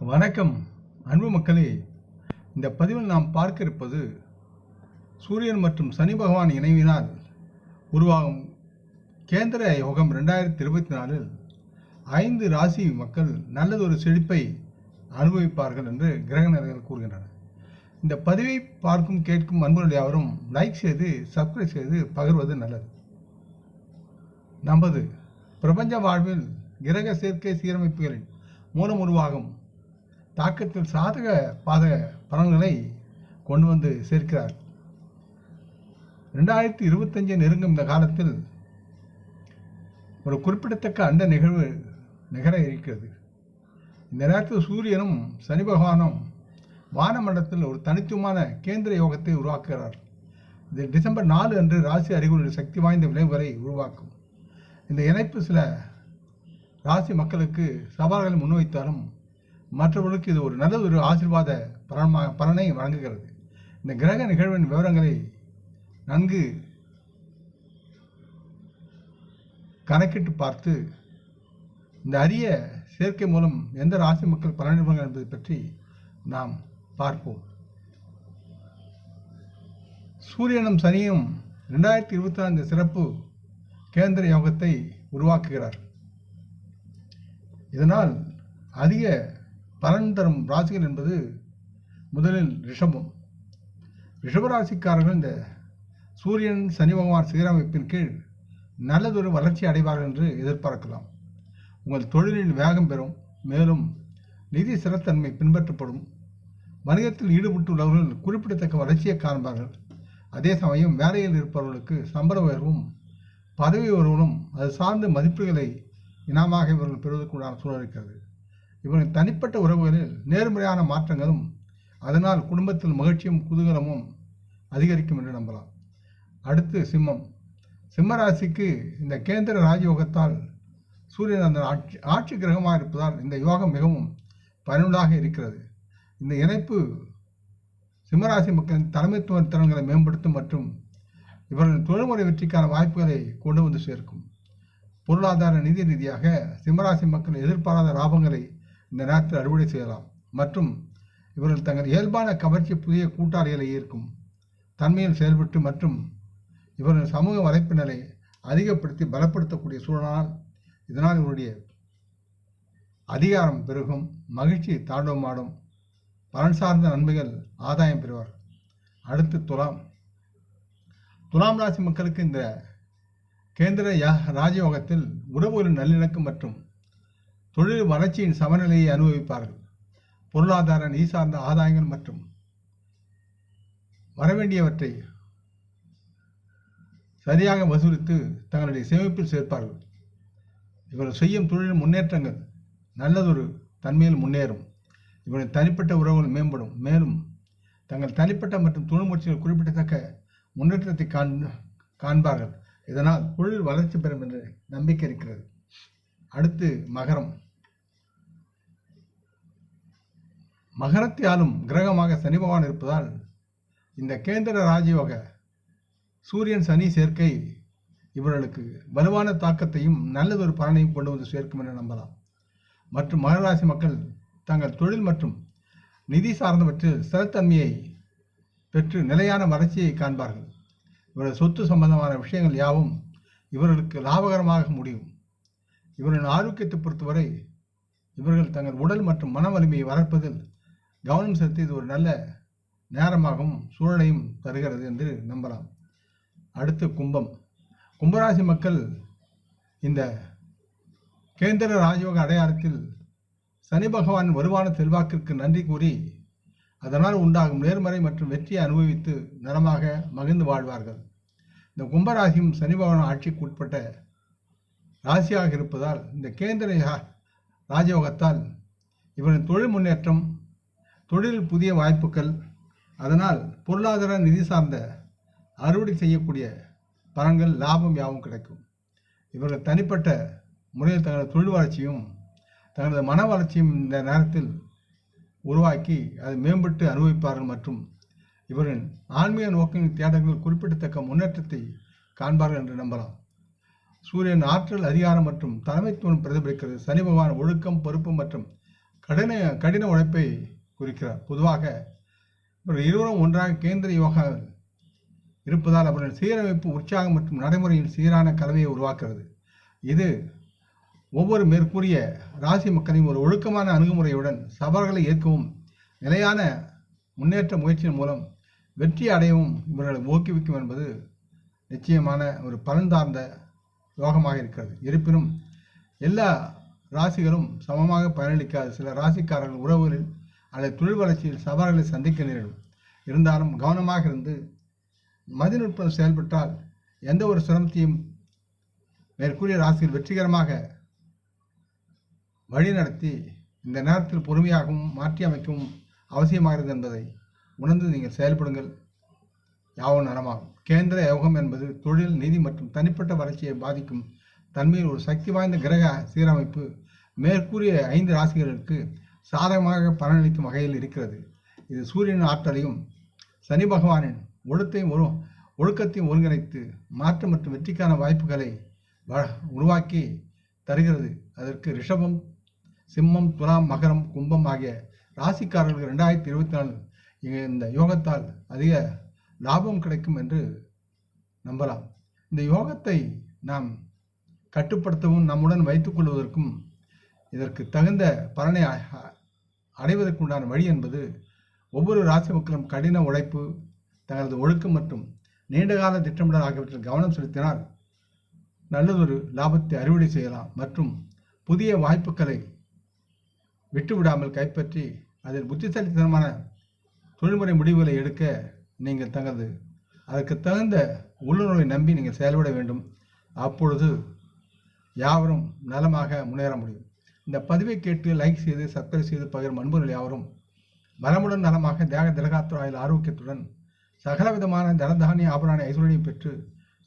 வணக்கம் அன்பு மக்களே. இந்த பதிவில் நாம் பார்க்க இருப்பது சூரியன் மற்றும் சனி பகவான் இணைவினால் உருவாகும் கேந்திர யோகம் ரெண்டாயிரத்தி இருபத்தி நாலில் ஐந்து ராசி மக்கள் நல்லதொரு செழிப்பை அனுபவிப்பார்கள் என்று கிரகணர்கள் கூறுகின்றனர் இந்த பதிவை பார்க்கும் கேட்கும் அன்புகள் யாவரும் லைக் செய்து சப்ஸ்கிரைப் செய்து பகிர்வது நல்லது. நமது பிரபஞ்ச வாழ்வில் கிரக சேர்க்கை சீரமைப்புகளின் மூலம் உருவாகும் தாக்கத்தில் சாதக பாதக பலன்களை கொண்டு வந்து சேர்க்கிறார். ரெண்டாயிரத்தி இருபத்தஞ்சு நெருங்கும் இந்த காலத்தில் ஒரு குறிப்பிடத்தக்க அண்ட நிகழ்வு நிகர இருக்கிறது. இந்த நேரத்தில் சூரியனும் சனி பகவானும் வானமண்டலத்தில் ஒரு தனித்துவமான கேந்திர யோகத்தை உருவாக்குகிறார். இது டிசம்பர் நாலு அன்று ராசி அறிகுறி சக்தி வாய்ந்த விளைவுகளை உருவாக்கும். இந்த இணைப்பு சில ராசி மக்களுக்கு சவால்களை முன்வைத்தாலும் மற்றவர்களுக்கு இது ஒரு நல்ல ஒரு ஆசீர்வாத பலமா பலனை வழங்குகிறது. இந்த கிரக நிகழ்வின் விவரங்களை நன்கு கணக்கிட்டு பார்த்து இந்த அரிய சேர்க்கை மூலம் எந்த ராசி மக்கள் பலனடைவார்கள் என்பதை பற்றி நாம் பார்ப்போம். சூரியனும் சனியும் ரெண்டாயிரத்தி இருபத்தி நான்கு சிறப்பு கேந்திர யோகத்தை உருவாக்குகிறார். இதனால் அதிக பலன் தரும் ராசிகள் என்பது முதலில் ரிஷபம். ரிஷபராசிக்காரர்கள் இந்த சூரியன் சனி பகவான் சீரமைப்பின் கீழ் நல்லதொரு வளர்ச்சி அடைவார்கள் என்று எதிர்பார்க்கலாம். உங்கள் தொழிலில் வேகம் பெறும் மேலும் நிதி சிறத்தன்மை பின்பற்றப்படும். வணிகத்தில் ஈடுபட்டுள்ளவர்கள் குறிப்பிடத்தக்க வளர்ச்சியை காண்பார்கள். அதே சமயம் வேலையில் இருப்பவர்களுக்கு சம்பள உயர்வும் பதவி உயர்வும் அது சார்ந்த மதிப்புகளை இனமாக இவர்கள் பெறுவதற்குண்டான சூழல் இருக்கிறது. இவர்களின் தனிப்பட்ட உறவுகளில் நேர்மறையான மாற்றங்களும் அதனால் குடும்பத்தில் மகிழ்ச்சியும் குதூகலமும் அதிகரிக்கும் என்று நம்பலாம். அடுத்து சிம்மம். சிம்மராசிக்கு இந்த கேந்திர ராஜயோகத்தால் சூரியன் அந்த ஆட்சி ஆட்சி கிரகமாக இருப்பதால் இந்த யோகம் மிகவும் பயனுள்ளதாக இருக்கிறது. இந்த இணைப்பு சிம்மராசி மக்களின் தலைமைத்துவ திறன்களை மேம்படுத்தும் மற்றும் இவர்களின் தொழில்முறை வெற்றிக்கான வாய்ப்புகளை கொண்டு வந்து சேர்க்கும். பொருளாதார நிதி ரீதியாக சிம்மராசி மக்கள் எதிர்பாராத லாபங்களை இந்த நேரத்தில் அறுவடை செய்யலாம். மற்றும் இவர்கள் தங்கள் இயல்பான கவர்ச்சி புதிய கூட்டாளிகளை ஈர்க்கும் தன்மையில் செயல்பட்டு மற்றும் இவர்கள் சமூக வலைப்பினரை அதிகப்படுத்தி பலப்படுத்தக்கூடிய சூழலால் இதனால் இவருடைய அதிகாரம் பெருகும் மகிழ்ச்சி தாண்டவமாடும் பலன் சார்ந்த நன்மைகள் ஆதாயம் பெறுவார். அடுத்து துலாம். துலாம் ராசி மக்களுக்கு இந்த கேந்திர யா- ராஜயோகத்தில் உறவுகளின் நல்லிணக்கம் மற்றும் தொழில் வளர்ச்சியின் சமநிலையை அனுபவிப்பார்கள். பொருளாதார நீ சார்ந்த ஆதாயங்கள் மற்றும் வரவேண்டியவற்றை சரியாக வசூலித்து தங்களுடைய சேமிப்பில் சேர்ப்பார்கள். இவர்கள் செய்யும் தொழில் முன்னேற்றங்கள் நல்லதொரு தன்மையில் முன்னேறும். இவரின் தனிப்பட்ட உறவுகள் மேம்படும். மேலும் தங்கள் தனிப்பட்ட மற்றும் தொழில் முயற்சிகள் குறிப்பிடத்தக்க முன்னேற்றத்தை காண் காண்பார்கள். இதனால் தொழில் வளர்ச்சி பெறும் என்ற நம்பிக்கை இருக்கிறது. அடுத்து மகரம். மகரத்தை ஆளும் கிரகமாக சனி பகவான் இருப்பதால் இந்த கேந்திர ராஜயோக சூரியன் சனி சேர்க்கை இவர்களுக்கு வலுவான தாக்கத்தையும் நல்லதொரு பலனையும் கொண்டு வந்து சேர்க்கும் என நம்பலாம். மற்றும் மகர ராசி மக்கள் தங்கள் தொழில் மற்றும் நிதி சார்ந்தவற்றில் ஸ்திரத்தன்மையை பெற்று நிலையான வளர்ச்சியை காண்பார்கள். இவரது சொத்து சம்பந்தமான விஷயங்கள் யாவும் இவர்களுக்கு லாபகரமாக முடியும். இவரின் ஆரோக்கியத்தை பொறுத்தவரை இவர்கள் தங்கள் உடல் மற்றும் மன வலிமையை வளர்ப்பதில் கவனம் செலுத்தி இது ஒரு நல்ல நேரமாகவும் சூழலையும் தருகிறது என்று நம்பலாம். அடுத்து கும்பம். கும்பராசி மக்கள் இந்த கேந்திர ராஜயோக அடையாளத்தில் சனி பகவான் வருமான செல்வாக்கிற்கு நன்றி கூறி அதனால் உண்டாகும் நேர்மறை மற்றும் வெற்றியை அனுபவித்து நலமாக மகிழ்ந்து வாழ்வார்கள். இந்த கும்பராசியும் சனி பகவான் ஆட்சிக்கு உட்பட்ட ராசியாக இருப்பதால் இந்த கேந்திர ராஜயோகத்தால் இவரின் தொழில் முன்னேற்றம் தொழில் புதிய வாய்ப்புகள் அதனால் பொருளாதார நிதி சார்ந்த அறுவடை செய்யக்கூடிய பலன்கள் லாபம் யாவும் கிடைக்கும். இவர்கள் தனிப்பட்ட முறையில் தங்களது தொழில் வளர்ச்சியும் தங்களது மன வளர்ச்சியும் இந்த நேரத்தில் உருவாக்கி அதை மேம்பட்டு அனுபவிப்பார்கள் மற்றும் இவரின் ஆன்மீக நோக்கின் தேடல்கள் குறிப்பிடத்தக்க முன்னேற்றத்தை காண்பார்கள் என்று நம்பலாம். சூரியன் ஆற்றல் அதிகாரம் மற்றும் தலைமைத்துவம் பிரதிபலிக்கிறது. சனி பகவான் ஒழுக்கம் பொறுப்பு மற்றும் கடின கடின உழைப்பை குறிக்கிறார். பொதுவாக இவர்கள் இருவரும் ஒன்றாக கேந்திர யோகா இருப்பதால் அவர்கள் சீரமைப்பு உற்சாகம் மற்றும் நடைமுறையின் சீரான கலவையை உருவாக்குகிறது. இது ஒவ்வொரு மேற்கூறிய ராசி மக்களையும் ஒரு ஒழுக்கமான அணுகுமுறையுடன் சவால்களை ஏற்கவும் நிலையான முன்னேற்ற முயற்சியின் மூலம் வெற்றி அடையவும் இவர்களை ஊக்குவிக்கும் என்பது நிச்சயமான ஒரு பலன் சார்ந்த யோகமாக இருக்கிறது. இருப்பினும் எல்லா ராசிகளும் சமமாக பயனளிக்காது. சில ராசிக்காரர்கள் உறவுகளில் அல்லது தொழில் வளர்ச்சியில் சவால்களை சந்திக்க நேரிடும் இருந்தாலும் கவனமாக இருந்து மதிநுட்பம் செயல்பட்டால் எந்த ஒரு சிரமத்தையும் மேற்கூறிய ராசியில் வெற்றிகரமாக வழிநடத்தி இந்த நேரத்தில் பொறுமையாகவும் மாற்றி அமைக்கவும் அவசியமாகிறது என்பதை உணர்ந்து நீங்கள் செயல்படுங்கள். யாவும் நலமாகும். கேந்திர யோகம் என்பது தொழில் நிதி மற்றும் தனிப்பட்ட வளர்ச்சியை பாதிக்கும் தன்மையில் ஒரு சக்தி வாய்ந்த கிரக சீரமைப்பு மேற்கூறிய ஐந்து ராசிகளுக்கு சாதகமாக பலனளிக்கும் வகையில் இருக்கிறது. இது சூரியனின் ஆற்றலையும் சனி பகவானின் ஒழுத்தையும் ஒரு ஒழுக்கத்தையும் ஒருங்கிணைத்து மாற்றம் மற்றும் வெற்றிக்கான வாய்ப்புகளை வ- உருவாக்கி தருகிறது. அதற்கு ரிஷபம் சிம்மம் துலாம் மகரம் கும்பம் ஆகிய ராசிக்காரர்களுக்கு ரெண்டாயிரத்தி இருபத்தி நாலு இந்த யோகத்தால் அதிக லாபம் கிடைக்கும் என்று நம்பலாம். இந்த யோகத்தை நாம் கட்டுப்படுத்தவும் நம்முடன் வைத்துக் கொள்வதற்கும் இதற்கு தகுந்த பலனை அ- அடைவதற்குண்டான வழி என்பது ஒவ்வொரு ராசி மக்களும் கடின உழைப்பு தங்களது ஒழுக்கம் மற்றும் நீண்டகால திட்டமிடல் ஆகியவற்றில் கவனம் செலுத்தினால் நல்லதொரு லாபத்தை அறுவடை செய்யலாம் மற்றும் புதிய வாய்ப்புகளை விட்டுவிடாமல் கைப்பற்றி அதில் புத்திசாலித்தனமான தொழில்முறை முடிவுகளை எடுக்க நீங்கள் தங்கது அதற்கு தகுந்த உள்ளுணர்வை நம்பி நீங்கள் செயல்பட வேண்டும். அப்பொழுது யாவரும் நலமாக முன்னேற முடியும். இந்த பதிவை கேட்டு லைக் செய்து சப்ஸ்கிரைப் செய்து பகிரும் அன்புகள் யாவரும் வளமுடன் நலமாக தேக திலகாத்துறாயில் ஆரோக்கியத்துடன் சகலவிதமான தனதானிய ஆபரான ஐஸ்வர்யம் பெற்று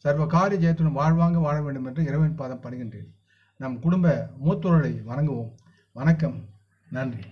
சர்வ காரிய ஜெயத்துடன் வாழ்வாங்க வாழ வேண்டும் என்று இறைவன் பாதம் படுகின்றேன் நம் குடும்ப மூத்தோர்களை வணங்குவோம். வணக்கம். நன்றி.